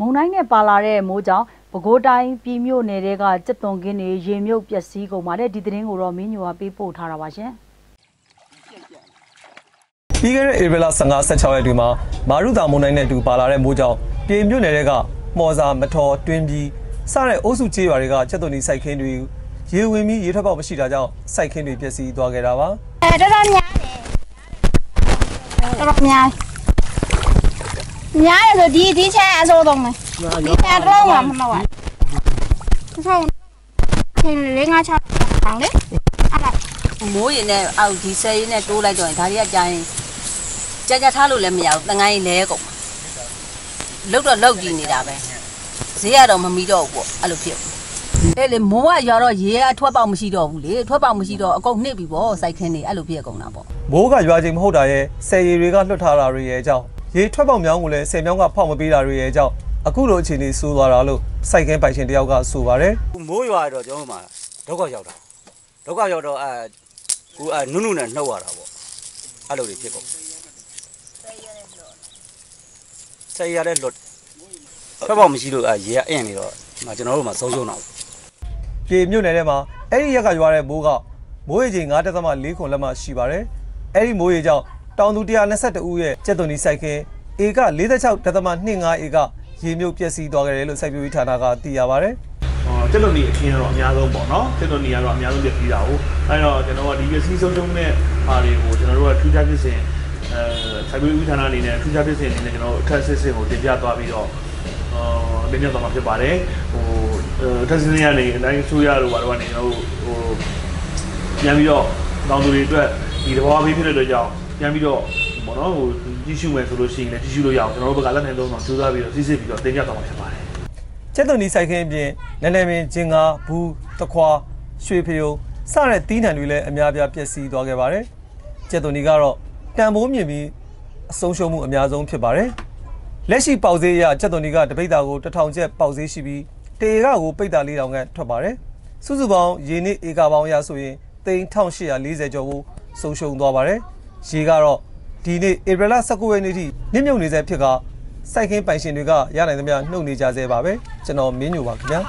မုန်တိုင်းနဲ့ပါလာတဲ့မိုးကြောင့်ပဲခူးတိုင်းပြည်မြို့နယ်တဲကစက်သွန်ကင်းတွေရေမြုပ်ပျက်စီးကုန်ပါတယ်ဒီသတင်းကိုတော့မင်းညိုကပေးပို့ထားတာပါရှင်ပြီးခဲ့တဲ့ဧပြီလ15 16ရက်တွေမှာမာရုတာမုန်တိုင်းနဲ့အတူပါလာတဲ့မိုးကြောင့်ပြည်မြို့နယ်တွေကမော်စာမထော်တွင်းပြီးစတဲ့အုပ်စုကျေးရွာတွေကချက်သွန်ဒီစိုက်ခင်းတွေရေဝင်ပြီးရေထွက်ပေါက်မရှိတာကြောင့်စိုက်ခင်းတွေပျက်စီးသွားခဲ့တာပါအဲတော်တော်များတယ်တော်တော်များ များတယ်ဆိုဒီဒီချက်အစိုးတော့မယ်ဒီချက်တော့မှမဟုတ်ဘူးဆောင်းချင်းလေးငါချတောင်းလေအဲ့ဒါမိုးရင်နဲ့အောက်ဒီဆဲရင်နဲ့တိုးလိုက်တော့ရင်ဒါတွေကကြာရင်ကြာကြာထားလို့လည်းမရဘူးတငိုင်းလဲကုန်မှာလုတ်တော့လုတ်ကြည့်နေတာပဲဈေးကတော့မမီတော့ဘူးပေါ့အဲ့လိုဖြစ်အဲ့လေမိုးကရွာတော့ရေကထွက်ပေါက်မရှိတော့ဘူးလေထွက်ပေါက်မရှိတော့အကုန်နှိပ်ပြီပေါ့စိုက်ခင်းနေအဲ့လိုဖြစ်ကုန်တာပေါ့မိုးကရွာချိန်မဟုတ်တာရဲ့ဆယ်ရီတွေကလွတ်ထားတာတွေရဲ့အကြောင်း ရေထွက်ပေါက်မြောင်းကိုလည်းဆယ်မြောင်းကဖောက်မပေးတာတွေရဲ့အကြောင်းအခုလိုအခြေအနေဆိုးသွားတာလို့စိုက်ခင်းပိုင်ရှင်တယောက်ကဆိုပါတယ်မိုးရွာတော့ကျွန်တော်တို့မှာဒုက္ခရောက်တာဒုက္ခရောက်တော့အဲကိုအဲနုနုနဲ့နှုတ်ရတာပေါ့အဲ့လိုတွေဖြစ်ကုန်ဆယ်ရတဲ့လွတ်ဖက်ပေါက်မရှိလို့အဲရေကအင်းနေတော့ဒီမှာကျွန်တော်တို့မှာဆုံးရှုံးတာပေါ့ပြည်မြို့နယ်ထဲမှာအဲ့ဒီရက်ကရွာတဲ့မိုးကမိုးရေချိန်9.4ခုလက်မှရှိပါတယ်အဲ့ဒီမိုးရေကြောင့် တောင်သူ122ဦးရဲ့ကျက်သွန်ဒီစိုက်ခင်းဧက46.25ဧကရေမြုပ်ပျက်စီးသွားခဲ့တယ်လို့စိုက်ပျိုးရေးဌာနကသိရပါတယ်ဟောတက်လို့နေအခင်းကတော့အများဆုံးပေါ့နော်တက်လို့နေကတော့အများဆုံးပြည့်ပြီးတာကိုအဲတော့ကျွန်တော်ကဒီပစ္စည်းဆုံးရှုံးတဲ့ဟာတွေကိုကျွန်တော်တို့ကထူးခြားဖြစ်စဉ်အဲစိုက်ပျိုးရေးဌာနအနေနဲ့ထူးခြားဖြစ်စဉ်အနေနဲ့ကျွန်တော်တို့အခက်စစ်စစ်ကိုတင်ပြသွားပြီးတော့အော်တင်ပြသွားမှာဖြစ်ပါတယ်ဟိုအခက်စစ်စစ်ရနေအတိုင်းဆိုရလို့ပါတော့ကနေကျွန်တော်တို့ဟိုပြန်ပြီးတော့တောင်သူတွေအတွက်ဒီတဘောဘေးဖြစ်တဲ့အတွက်ကြောင့် ပြန်ပြီးတော့ဘောနော်ဟိုကြည့်ရှုမယ်ဆိုလို့ရှိရင်လည်းကြည့်ရှုလို့ရအောင်ကျွန်တော်တို့ဘက်ကလက်နိုင်သုံးတော့စူးစမ်းပြီးတော့စစ်စစ်ပြီးတော့တင်ပြသွားမှာဖြစ်ပါတယ်ကျက်သွန်ဒီစိုက်ခင်းအပြင်နည်းနည်းပင်ဂျင်ကာဘူးတခွာရွှေဖယုံစတဲ့တီးနှံတွေလည်းအများပြားပျက်စီးသွားခဲ့ပါတယ်ကျက်သွန်ဒီကတော့တန်ဖိုးမြင့်ပြီးအဆုံးရှုံးမှုအများဆုံးဖြစ်ပါတယ်လက်ရှိပေါက်ဈေးအရကျက်သွန်ဒီကတပိတ်တာကို1000ကျပ်ပေါက်ဈေးရှိပြီးတေကကိုပိတ်တာ4000ခန့်ထွက်ပါတယ်စုစုပေါင်းရေနစ်ဧကပေါင်းအရဆိုရင်သိန်း1840ကျော်ကိုဆုံးရှုံးသွားပါတယ် ရေကတော့ဒီနေ့ဧပြီလ19ရက်နေ့ထိမြင့်မြုပ်နေစေဖြစ်ကစိုက်ခင်းပိုင်ရှင်တွေကရနိုင်သမျှနှုတ်နေကြဆဲပါပဲကျွန်တော်မင်းညိုပါခင်ဗျာ